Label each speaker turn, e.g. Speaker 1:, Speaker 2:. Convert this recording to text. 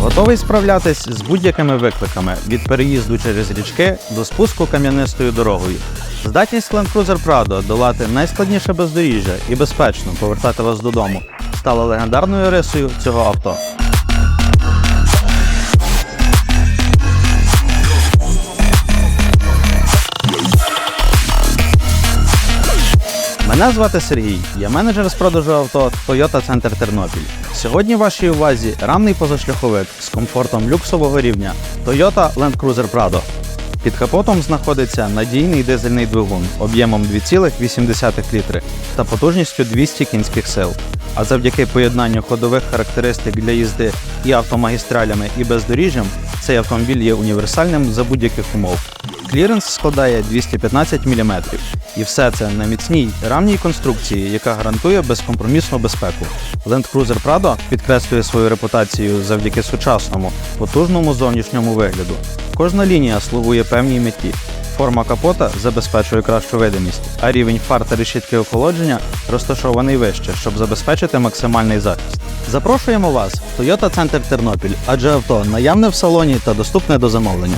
Speaker 1: Готовий справлятись з будь-якими викликами від переїзду через річки до спуску кам'янистою дорогою. Здатність Land Cruiser Prado долати найскладніше бездоріжжя і безпечно повертати вас додому стала легендарною рисою цього авто. Мене звати Сергій, я менеджер з продажу авто Toyota Центр Тернопіль. Сьогодні в вашій увазі рамний позашляховик з комфортом люксового рівня Toyota Land Cruiser Prado. Під капотом знаходиться надійний дизельний двигун об'ємом 2,8 літри та потужністю 200 кінських сил. А завдяки поєднанню ходових характеристик для їзди і автомагістралями, і бездоріжжям, цей автомобіль є універсальним за будь-яких умов. Кліренс складає 215 мм, і все це на міцній рамній конструкції, яка гарантує безкомпромісну безпеку. Land Cruiser Prado підкреслює свою репутацію завдяки сучасному, потужному зовнішньому вигляду. Кожна лінія слугує певній меті. Форма капота забезпечує кращу видимість, а рівень фар та решітки охолодження розташований вище, щоб забезпечити максимальний захист. Запрошуємо вас в Toyota Центр Тернопіль, адже авто наявне в салоні та доступне до замовлення.